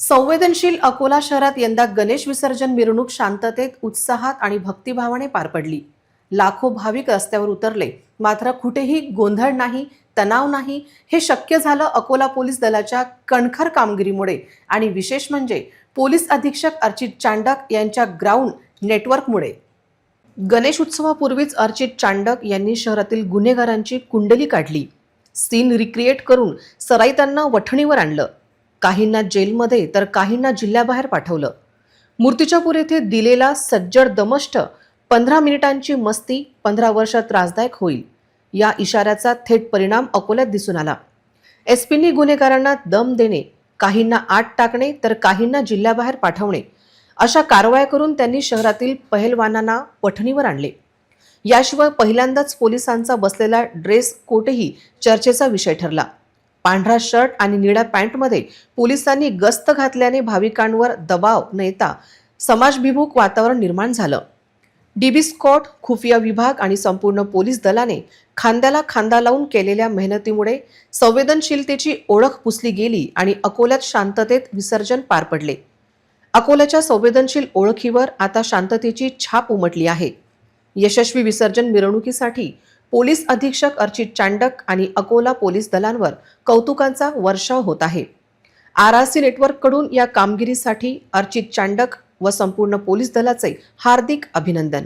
संवेदनशील अकोला शहरात यंदा गणेश विसर्जन मिरवणूक शांततेत उत्साहात आणि भक्तिभावाने पार पडली. लाखो भाविक रस्त्यावर उतरले. मात्र कुठेही गोंधळ नाही तणाव नाही. हे शक्य झालं अकोला पोलीस दलाच्या कणखर कामगिरीमुळे. आणि विशेष म्हणजे पोलीस अधीक्षक अर्चित चांडक यांच्या ग्राउंड नेटवर्कमुळे. गणेश उत्सवापूर्वीच अर्चित चांडक यांनी शहरातील गुन्हेगारांची कुंडली काढली. सीन रिक्रिएट करून सराईतांना वठणीवर आणलं. काहींना जेलमध्ये तर काहींना जिल्ह्याबाहेर पाठवलं. मूर्तिजापूर येथे दिलेला सज्जड दमष्ट पंधरा मिनिटांची मस्ती पंधरा वर्ष त्रासदायक होईल या इशाऱ्याचा थेट परिणाम अकोल्यात दिसून आला. एसपींनी गुन्हेगारांना दम देणे काहींना आत टाकणे तर काहींना जिल्ह्याबाहेर पाठवणे अशा कारवाया करून त्यांनी शहरातील पहलवानांना पठणीवर आणले. याशिवाय पहिल्यांदाच पोलिसांचा बसलेला ड्रेस कोटही चर्चेचा विषय ठरला. पांढरा शर्ट आणि निळ्या पॅन्टमध्ये पोलिसांनी गस्त घातल्याने भाविकांवर दबाव नेता समाजभिमुख वातावरण निर्माण झालं. डीबी स्कॉट खुफिया विभाग आणि संपूर्ण पोलीस दलाने खांद्याला खांदा लावून केलेल्या मेहनतीमुळे संवेदनशीलतेची ओळख पुसली गेली आणि अकोल्यात शांततेत विसर्जन पार पडले. अकोल्याच्या संवेदनशील ओळखीवर आता शांततेची छाप उमटली आहे. यशस्वी विसर्जन मिरवणुकीसाठी पोलीस अधीक्षक अर्चित चांडक आणि अकोला पोलीस दलांवर कौतुकांचा वर्षाव होत आहे. आर आर सी नेटवर्ककडून या कामगिरीसाठी अर्चित चांडक व संपूर्ण पोलीस दलाचे हार्दिक अभिनंदन.